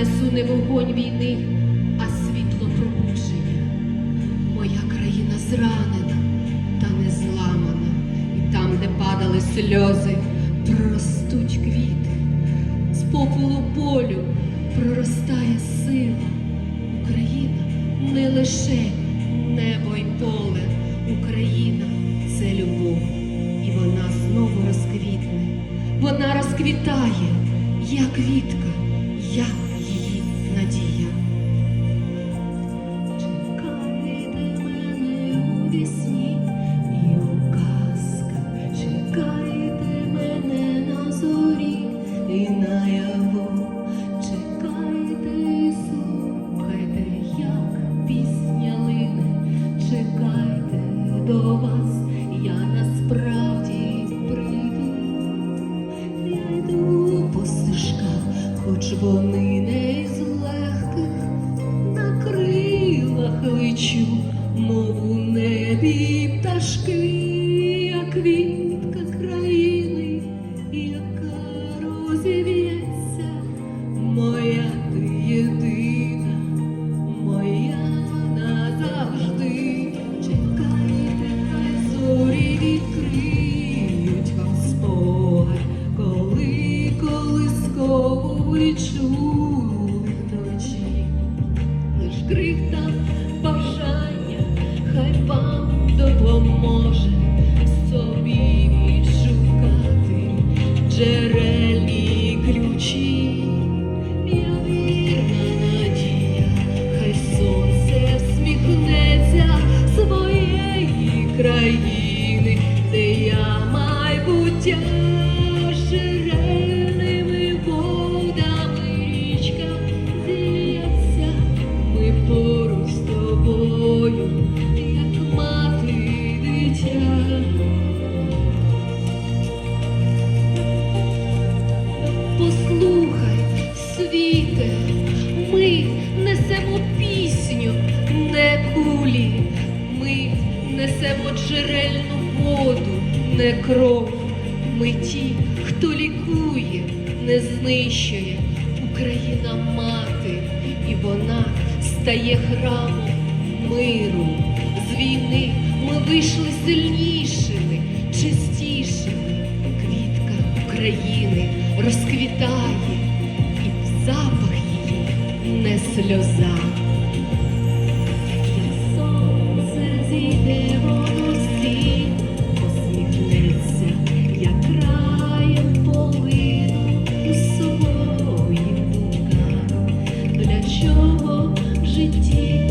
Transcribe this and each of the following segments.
я несу не вогонь війни, а світло пробудження. Моя країна зранена та не зламана, і там, де падали сльози, проростуть квіти. З попелу болю проростає сила. Україна не лише небо й поле, Україна це любов, і вона знову розквітне. Вона розквітає, як квітка, як вас, я насправді прийду. Йду по стежках, хоч вони не з легких, на крилах лечу, у небі пташки, як квітка колискову чули вночі. Лиш крик та бажання, хай вам допоможе собі відшукати джерельні ключі. Я вірна надія, хай сонце всміхнеться своєї країни, де я майбуття несемо пісню, не кулі, ми несемо джерельну воду, не кров. Ми ті, хто лікує, не знищує Україна мати, і вона стає храмом миру. З війни ми вийшли сильнішими, чистішими. Квітка України розквітає, сльоза. Сонце зійде водосі, посміхнеться, як полину у своїм думкам. Для чого житті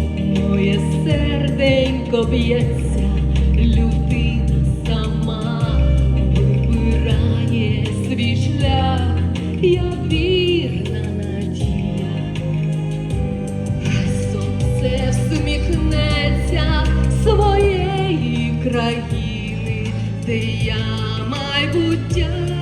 моє серденько б'ється, людина сама вибирає свій шлях, я країни, де я майбуття